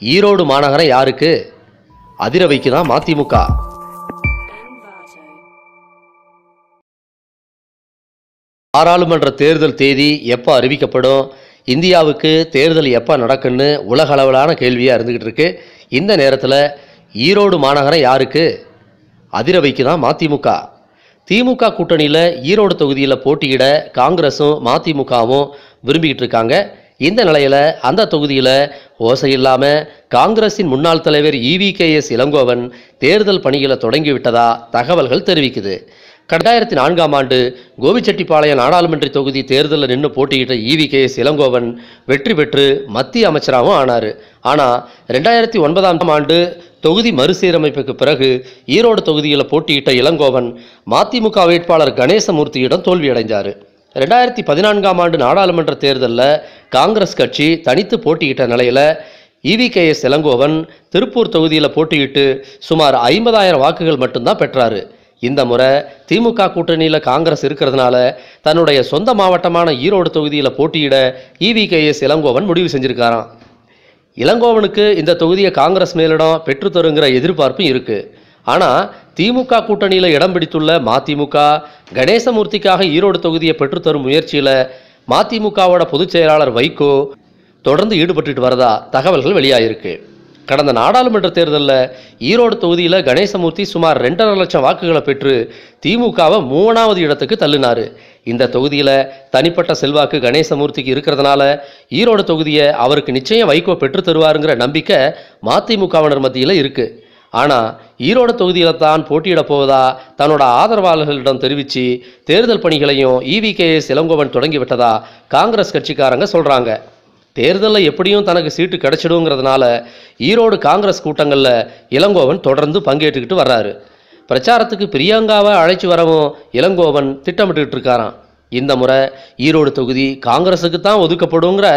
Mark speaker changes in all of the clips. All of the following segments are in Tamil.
Speaker 1: ஈரோடு மாநகரம் யாருக்கு? அதிர வைக்குதான் மதிமுக? பாராளுமன்ற தேர்தல் தேதி எப்போ அறிவிக்கப்படும்? இந்தியாவுக்கு தேர்தல் எப்போ நடக்குன்னு உலக அளவிலான கேள்வியாக இருந்துக்கிட்டு இருக்கு. இந்த நேரத்தில் ஈரோடு மாநகரம் யாருக்கு? அதிர வைக்குதான் மதிமுக? திமுக கூட்டணியில் ஈரோடு தொகுதியில் போட்டியிட காங்கிரஸும் மதிமுகவும் விரும்பிக்கிட்டு இருக்காங்க. இந்த நிலையில் அந்த தொகுதியில் ஓசை இல்லாமல் காங்கிரஸின் முன்னாள் தலைவர் இவிகேஎஸ் இளங்கோவன் தேர்தல் பணிகளை தொடங்கிவிட்டதா தகவல்கள் தெரிவிக்குது. ரெண்டாயிரத்தி நான்காம் ஆண்டு கோபிச்செட்டிப்பாளையம் நாடாளுமன்ற தொகுதி தேர்தலில் நின்று போட்டியிட்ட இவிகேஎஸ் இளங்கோவன் வெற்றி பெற்று மத்திய அமைச்சராகவும் ஆனார். ஆனால் ரெண்டாயிரத்தி ஒன்பதாம் ஆண்டு தொகுதி மறுசீரமைப்புக்கு பிறகு ஈரோடு தொகுதியில் போட்டியிட்ட இளங்கோவன் மதிமுக வேட்பாளர் கணேசமூர்த்தியிடம் தோல்வியடைந்தார் ரெண்டாயிரத்தி பதினான்காம் ஆண்டு நாடாளுமன்ற தேர்தலில் காங்கிரஸ் கட்சி தனித்து போட்டியிட்ட நிலையில் இவிகேஎஸ் இளங்கோவன் திருப்பூர் தொகுதியில் போட்டியிட்டு சுமார் ஐம்பதாயிரம் வாக்குகள் மட்டும்தான் பெற்றாரு. இந்த முறை திமுக கூட்டணியில் காங்கிரஸ் இருக்கிறதுனால தன்னுடைய சொந்த மாவட்டமான ஈரோடு தொகுதியில் போட்டியிட இவிகேஎஸ் இளங்கோவன் முடிவு செஞ்சுருக்காராம். இளங்கோவனுக்கு இந்த தொகுதியை காங்கிரஸ் மேலிடம் பெற்றுத்தருங்கிற எதிர்பார்ப்பும் இருக்குது ஆனால் திமுக கூட்டணியில் இடம் பிடித்துள்ள மதிமுக கணேசமூர்த்திக்காக ஈரோடு தொகுதியை பெற்றுத்தரும் முயற்சியில் மதிமுகவோட பொதுச் செயலாளர் வைகோ தொடர்ந்து ஈடுபட்டுட்டு வரதா தகவல்கள் வெளியாயிருக்கு. கடந்த நாடாளுமன்ற தேர்தலில் ஈரோடு தொகுதியில் கணேசமூர்த்தி சுமார் ரெண்டரை லட்சம் வாக்குகளை பெற்று திமுகவை மூணாவது இடத்துக்கு தள்ளினார். இந்த தொகுதியில் தனிப்பட்ட செல்வாக்கு கணேசமூர்த்திக்கு இருக்கிறதுனால ஈரோடு தொகுதியை அவருக்கு நிச்சயம் வைகோ பெற்று தருவாருங்கிற நம்பிக்கை மதிமுகவினர் மத்தியில் இருக்குது ஆனால் ஈரோடு தொகுதியில் தான் போட்டியிடப் போவதா தன்னோட ஆதரவாளர்களிடம் தெரிவித்து தேர்தல் பணிகளையும் இவிகேஎஸ் இளங்கோவன் தொடங்கிவிட்டதா காங்கிரஸ் கட்சிக்காரங்க சொல்கிறாங்க தேர்தலில் எப்படியும் தனக்கு சீட்டு கிடைச்சிடுங்கிறதுனால ஈரோடு காங்கிரஸ் கூட்டங்களில் இளங்கோவன் தொடர்ந்து பங்கேற்றுக்கிட்டு வர்றாரு. பிரச்சாரத்துக்கு பிரியங்காவை அழைச்சி வரவும் இளங்கோவன் திட்டமிட்டுக்கிட்டு இருக்காராம். இந்த முறை ஈரோடு தொகுதி காங்கிரஸுக்கு தான் ஒதுக்கப்படுங்கிற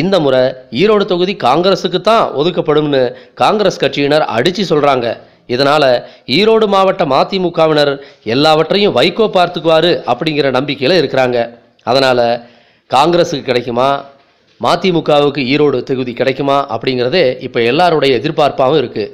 Speaker 1: இந்த முறை ஈரோடு தொகுதி காங்கிரஸுக்கு தான் ஒதுக்கப்படும்னு காங்கிரஸ் கட்சியினர் அடித்து சொல்கிறாங்க இதனால் ஈரோடு மாவட்ட மதிமுகவினர் எல்லாவற்றையும் வைகோ பார்த்துக்குவார் அப்படிங்கிற நம்பிக்கையில் இருக்கிறாங்க. அதனால் காங்கிரஸுக்கு கிடைக்குமா? மதிமுகவுக்கு ஈரோடு தொகுதி கிடைக்குமா? அப்படிங்கிறதே இப்போ எல்லாருடைய எதிர்பார்ப்பாகவும் இருக்குது